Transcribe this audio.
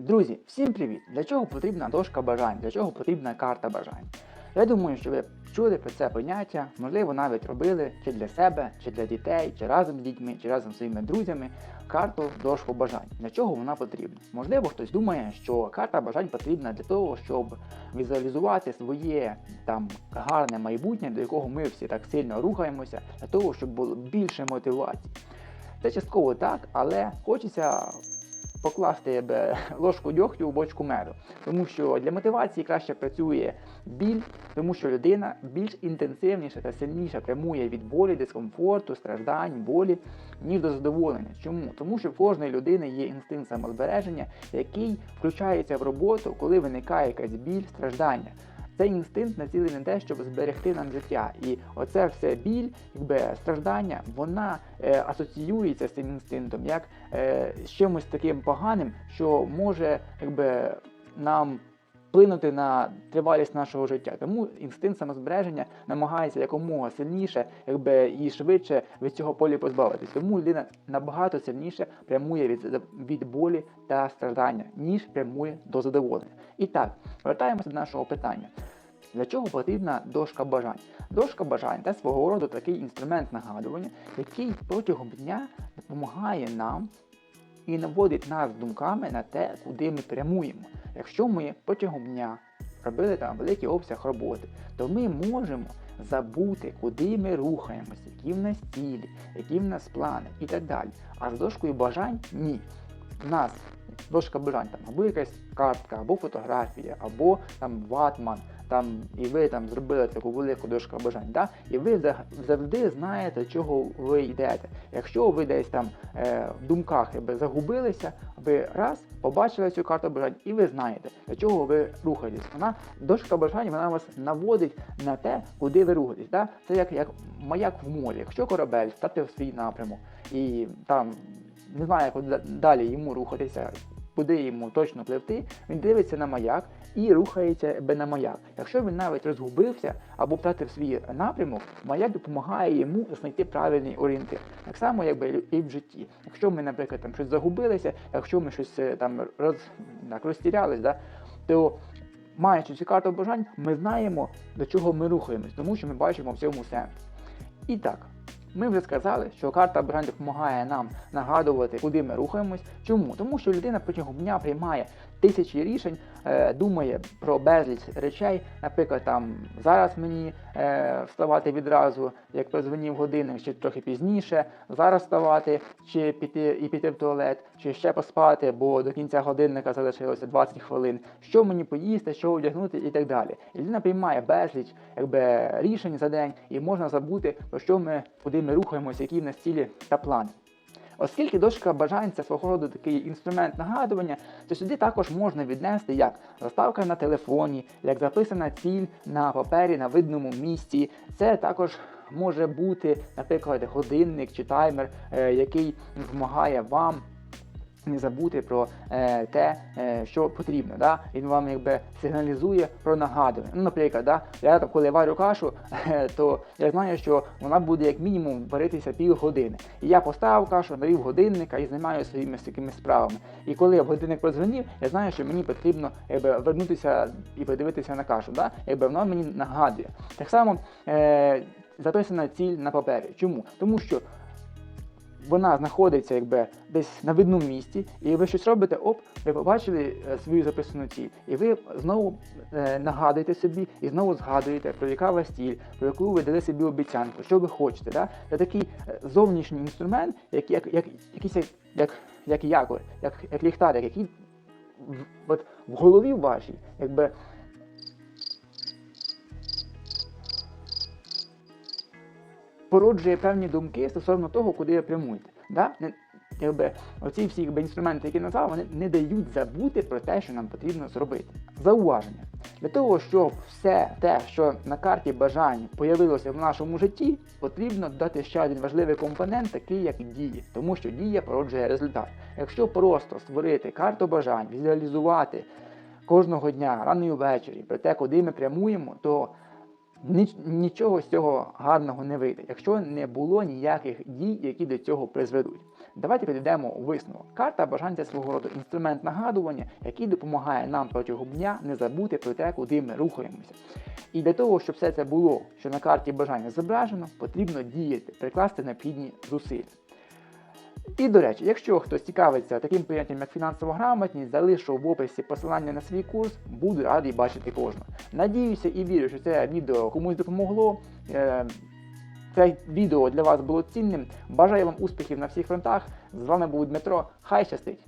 Друзі, всім привіт! Для чого потрібна дошка бажань? Для чого потрібна карта бажань? Я думаю, що ви чули про це поняття, можливо, навіть робили чи для себе, чи для дітей, чи разом з дітьми, чи разом з своїми друзями карту дошку бажань. Для чого вона потрібна? Можливо, хтось думає, що карта бажань потрібна для того, щоб візуалізувати своє там гарне майбутнє, до якого ми всі так сильно рухаємося, для того, щоб було більше мотивації. Це частково так, але хочеться покласти б, ложку дьогтю у бочку меду. Тому що для мотивації краще працює біль, тому що людина більш інтенсивніше та сильніше прямує від болі, дискомфорту, страждань, болі, ніж до задоволення. Чому? Тому що в кожної людини є інстинкт самозбереження, який включається в роботу, коли виникає якась біль, страждання. Цей інстинкт націлений на те, щоб зберегти нам життя. І оце все біль, якби страждання, вона е, асоціюється з цим інстинктом як е, з чимось таким поганим, що може якби, нам вплинути на тривалість нашого життя. Тому інстинкт самозбереження намагається якомога сильніше, якби і швидше від цього полі позбавитись. Тому людина набагато сильніше прямує від, від болі та страждання, ніж прямує до задоволення. І так, повертаємося до нашого питання. Для чого потрібна дошка бажань? Дошка бажань це свого роду такий інструмент нагадування, який протягом дня допомагає нам і наводить нас думками на те, куди ми прямуємо. Якщо ми протягом дня робили там великий обсяг роботи, то ми можемо забути, куди ми рухаємося, які в нас цілі, які в нас плани і так далі. А з дошкою бажань ні. У нас дошка бажань там або якась картка, або фотографія, або там ватман, там і ви там зробили таку велику дошку бажань, да? і ви за- завжди знаєте, чого ви йдете. Якщо ви десь там е, в думках якби, загубилися, ви раз побачили цю карту бажань, і ви знаєте, до чого ви рухаєтесь. Вона дошка бажань вона вас наводить на те, куди ви рухаєтесь. Да? Це як, як маяк в морі. Якщо корабель стати в свій напрямок і там не знає, куди далі йому рухатися, куди йому точно пливти, він дивиться на маяк і рухається на маяк. Якщо він навіть розгубився або втратив свій напрямок, маяк допомагає йому знайти правильний орієнтир. Так само, якби і в житті. Якщо ми, наприклад, там щось загубилися, якщо ми щось е, там роз, так, розтірялись, да, то маючи цю карту бажань, ми знаємо, до чого ми рухаємось, тому що ми бачимо в цьому сенс. І так, ми вже сказали, що карта бренду допомагає нам нагадувати, куди ми рухаємось. Чому? Тому що людина протягом дня приймає тисячі рішень, е, думає про безліч речей. Наприклад, там зараз мені е, вставати відразу, як прозвонів годинник, чи трохи пізніше, зараз вставати, чи піти і піти в туалет, чи ще поспати, бо до кінця годинника залишилося 20 хвилин. Що мені поїсти, що одягнути і так далі. І людина приймає безліч якби, рішень за день, і можна забути, про що ми, куди ми рухаємося, які в нас цілі та плани. Оскільки дошка бажань свого роду такий інструмент нагадування, то сюди також можна віднести як заставка на телефоні, як записана ціль на папері на видному місці. Це також може бути, наприклад, годинник чи таймер, е, який допомагає вам не забути про е, те, е, що потрібно. Да? Він вам якби сигналізує про нагадування. Ну, наприклад, да? я коли варю кашу, е, то я знаю, що вона буде як мінімум варитися півгодини. І я поставив кашу, навів годинника і займаюся своїми такими справами. І коли годинник подзвонив, я знаю, що мені потрібно якби, вернутися і подивитися на кашу. Да? Якби воно мені нагадує. Так само е, записана ціль на папері. Чому? Тому що вона знаходиться якби десь на видному місці, і ви щось робите, оп, ви побачили е, свою записану ціль, і ви знову е, нагадуєте собі і знову згадуєте, про яка вас ціль, про яку ви дали собі обіцянку, що ви хочете. Да? Це такий е, зовнішній інструмент, як, як, як, якийсь як, як, як якор, як, як ліхтарик, який от, в голові вашій, якби породжує певні думки стосовно того, куди ви прямуєте. Да? Якби, оці всі якби, інструменти, які назвав, вони не дають забути про те, що нам потрібно зробити. Зауваження. Для того, щоб все те, що на карті бажань появилося в нашому житті, потрібно додати ще один важливий компонент, такий як дії, тому що дія породжує результат. Якщо просто створити карту бажань, візуалізувати кожного дня, рано і ввечері, про те, куди ми прямуємо, то нічого з цього гарного не вийде, якщо не було ніяких дій, які до цього призведуть. Давайте підведемо висновок. Карта бажань це свого роду інструмент нагадування, який допомагає нам протягом дня не забути про те, куди ми рухаємося. І для того, щоб все це було, що на карті бажання зображено, потрібно діяти, прикласти необхідні зусилля. І до речі, якщо хтось цікавиться таким поняттям, як фінансова грамотність, залишу в описі посилання на свій курс, буду радий бачити кожного. Надіюся і вірю, що це відео комусь допомогло. Е, Це відео для вас було цінним. Бажаю вам успіхів на всіх фронтах. З вами був Дмитро. Хай щастить!